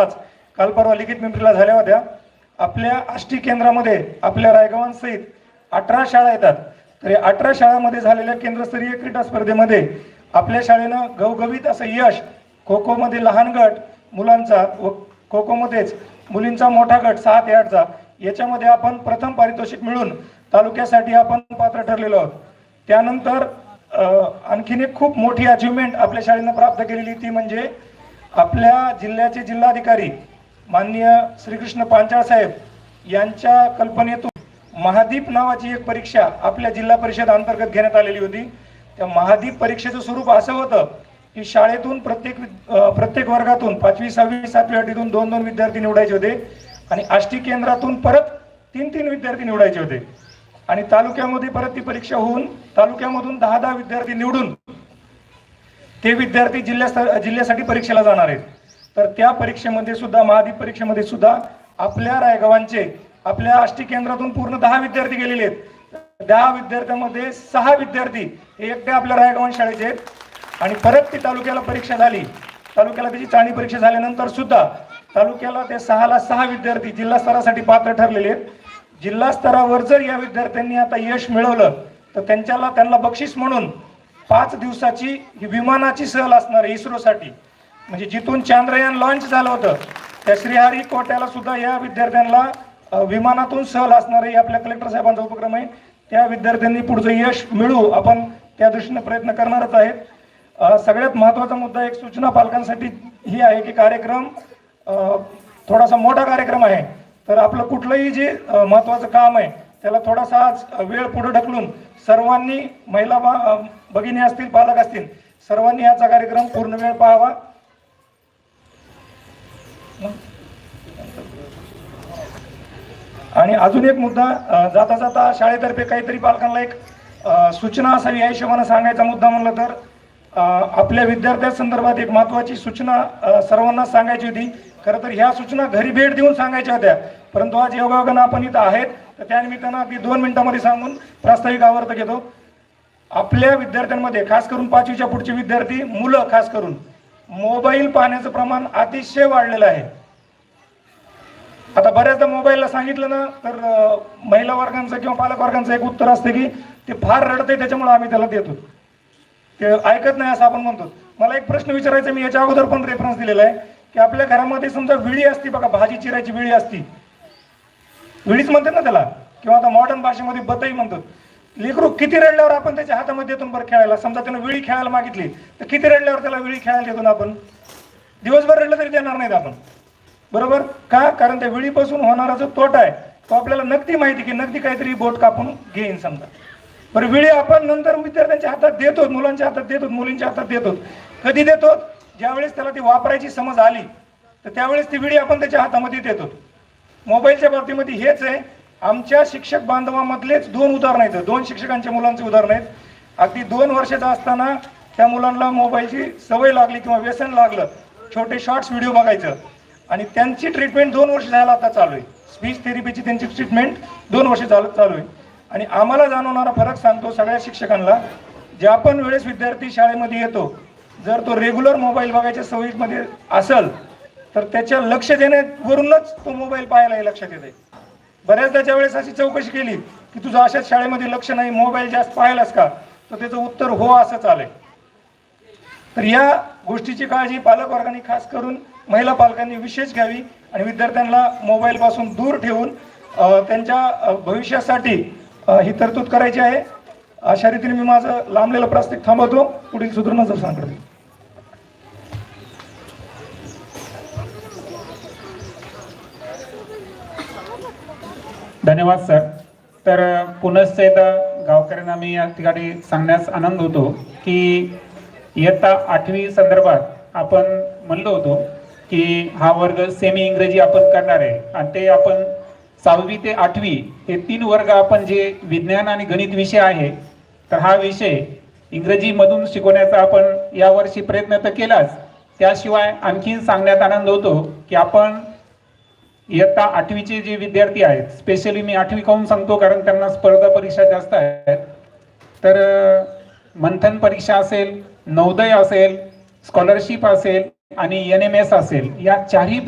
आत्ताच काल परवा लिखित पिंपरीला झाल्या होत्या. आपल्या आष्टी केंद्रामध्ये आपल्या रायगावांसहित अठरा शाळा येतात. तर या अठरा शाळामध्ये झालेल्या केंद्रस्तरीय क्रीडा स्पर्धेमध्ये आपल्या शाळेनं गवगवीत असं यश खो खोमध्ये लहान गट मुलांचा व खो खोमध्येच मुलींचा मोठा गट सहा ते आठचा याच्यामध्ये आपण प्रथम पारितोषिक मिळून तालुक्यासाठी आपण पात्र ठरलेलो आहोत. त्यानंतर आणखीन एक खूप मोठी अचिव्हमेंट आपल्या शाळेनं प्राप्त केलेली ती म्हणजे आपल्या जिल्ह्याचे जिल्हाधिकारी माननीय श्रीकृष्ण पांचाळ साहेब यांच्या कल्पनेतून महादीप नावाची एक परीक्षा आपल्या जिल्हा परिषद अंतर्गत घेण्यात आलेली होती. त्या महादीप परीक्षेचं स्वरूप असं होतं की शाळेतून प्रत्येक प्रत्येक वर्गातून पाचवी सहावी सातवी आठवीतून दोन दोन विद्यार्थी निवडायचे होते आणि आष्टी केंद्रातून परत तीन तीन विद्यार्थी निवडायचे होते. आणि तालुक्यामध्ये परत ती परीक्षा होऊन तालुक्यामधून दहा दहा विद्यार्थी निवडून ते विद्यार्थी जिल्ह्या जिल्ह्यासाठी परीक्षेला जाणार आहेत. तर त्या परीक्षेमध्ये सुद्धा महादीप परीक्षेमध्ये सुद्धा आपल्या रायगावांचे आपल्या आष्टी केंद्रातून पूर्ण दहा विद्यार्थी गेलेले आहेत. दहा विद्यार्थ्यांमध्ये सहा विद्यार्थी हे एकटे आपल्या रायगावान शाळेचे आहेत. आणि परत ती तालुक्याला परीक्षा झाली. तालुक्याला त्याची चाणी परीक्षा झाल्यानंतर सुद्धा तालुक्याला ते सहाला सहा विद्यार्थी जिल्हा स्तरासाठी पात्र ठरलेले आहेत. जिल्हा स्तरावर जर या विद्यार्थ्यांनी आता यश मिळवलं तर त्यांच्याला त्यांना बक्षीस म्हणून पाच दिवसाची ही विमानाची सहल असणार आहे इस्रोसाठी. म्हणजे जिथून चांद्रयान लॉन्च झालं होतं त्या श्रीहरी कोट्याला सुद्धा या विद्यार्थ्यांना विमानातून सहल असणार आहे आपल्या कलेक्टर साहेबांचा उपक्रम आहे. त्या विद्यार्थ्यांनी पुढचं यश मिळू आपण त्या दृष्टीने प्रयत्न करणारच आहेत. सगळ्यात महत्त्वाचा मुद्दा एक सूचना पालकांसाठी ही आहे की कार्यक्रम थोडासा मोठा कार्यक्रम आहे. तर आपलं कुठलंही जे महत्त्वाचं काम आहे त्याला थोडासा आज वेळ पुढे ढकलून सर्वांनी महिला बा- भगिनी असतील पालक असतील सर्वांनी याचा कार्यक्रम पूर्ण वेळ पाहावा. आणि अजून एक मुद्दा जाता जाता शाळेतर्फे काहीतरी पालकांना एक सूचना असावी या हिशोबाने सांगायचा मुद्दा म्हणलं तर आपल्या विद्यार्थ्यासंदर्भात एक महत्वाची सूचना सर्वांना सांगायची होती. खरं तर ह्या सूचना घरी भेट देऊन सांगायच्या होत्या. परंतु आज योगायोगानं आपण इथं आहेत. तर त्या निमित्तानं अगदी दोन मिनिटांमध्ये सांगून प्रास्ताविक आवर्त घेतो. आपल्या विद्यार्थ्यांमध्ये खास करून पाचवीच्या पुढचे विद्यार्थी मुलं खास करून मोबाईल पाहण्याचं प्रमाण अतिशय वाढलेलं आहे. आता बऱ्याचदा मोबाईलला सांगितलं ना तर महिला वर्गांचं किंवा पालक वर्गांचं एक उत्तर असतं की ते फार रडते त्याच्यामुळे आम्ही त्याला देतो. ऐकत नाही असं आपण म्हणतो. मला एक प्रश्न विचारायचा मी याच्या अगोदर पण रेफरन्स दिलेला आहे की आपल्या घरामध्ये समजा विळी असती बघा भाजी चिरायची विळी असती. विळीच म्हणतात ना त्याला किंवा आता मॉडर्न भाषेमध्ये बतई म्हणतात. लेकरू किती रडल्यावर आपण त्याच्या हातामध्ये देतो बरं खेळायला? समजा त्यानं विळी खेळायला मागितली तर किती रडल्यावर त्याला विळी खेळायला देतो ना आपण? दिवसभर रडलं तरी देणार नाहीत आपण. बरोबर? का? कारण त्या विळीपासून होणारा जो तोटा आहे तो आपल्याला नगदी माहिती की नगदी काहीतरी बोट कापून घेईन समजा. बरं वेळी आपण नंतर विद्यार्थ्यांच्या हातात देतो मुलांच्या हातात देतो मुलींच्या हातात देतो कधी देतो ज्यावेळेस त्याला ती वापरायची समज आली तर त्यावेळेस ती विडी आपण त्याच्या हातामध्ये देतो मोबाईलच्या बाबतीमध्ये हेच आहे आमच्या शिक्षक बांधवामधलेच दोन उदाहरण आहेत. दोन शिक्षकांच्या मुलांचे उदाहरण आहेत. अगदी दोन वर्षाचा असताना त्या मुलांना मोबाईलची सवय लागली किंवा व्यसन लागलं छोटे शॉर्ट्स व्हिडिओ बघायचं. आणि त्यांची ट्रीटमेंट दोन वर्ष झाला आता चालू आहे. स्पीच थेरपीची त्यांची ट्रीटमेंट दोन वर्ष झालं चालू आहे. आणि आम्हाला जाणवणारा फरक सांगतो सगळ्या शिक्षकांना ज्या पण वेळेस विद्यार्थी शाळेमध्ये येतो जर तो रेग्युलर मोबाईल बघायच्या सवयीमध्ये असेल तर त्याच्या लक्ष देण्यावरूनच तो मोबाईल पाहायला लक्षात येते. बऱ्याचदा ज्या वेळेस अशी चौकशी केली की तुझं अशाच शाळेमध्ये लक्ष नाही मोबाईल जास्त पाहिलास का तर त्याचं उत्तर हो असंच आलंय तर या गोष्टीची काळजी पालक वर्गाने खास करून महिला पालकांनी विशेष घ्यावी आणि विद्यार्थ्यांना मोबाईलपासून दूर ठेवून त्यांच्या भविष्यासाठी ही तरतूद करायची आहे. अशा रीतीने मी माझं लांबलेलं प्रास्तिक थांबवतो. पुढील सुधारणा जर सांगतो. धन्यवाद सर. तर पुनश्च एकदा गावकऱ्यांना मी या ठिकाणी सांगण्यास आनंद होतो की इयत्ता आठवी संदर्भात आपण म्हणलो होतो की हा वर्ग सेमी इंग्रजी आपण करणार आहे. आणि ते आपण सहावी ते आठवी हे तीन वर्ग आपण जे विज्ञान आणि गणित विषय आहे तर हा विषय इंग्रजीमधून शिकवण्याचा आपण यावर्षी प्रयत्न तर केलाच. त्याशिवाय आणखीन सांगण्यात आनंद होतो की आपण इयत्ता आठवीचे जे विद्यार्थी आहेत स्पेशली मी आठवी काहून सांगतो कारण त्यांना स्पर्धा परीक्षा जास्त आहेत. तर मंथन परीक्षा असेल नवोदय असेल स्कॉलरशिप असेल आणि एन एम एस असेल या चारही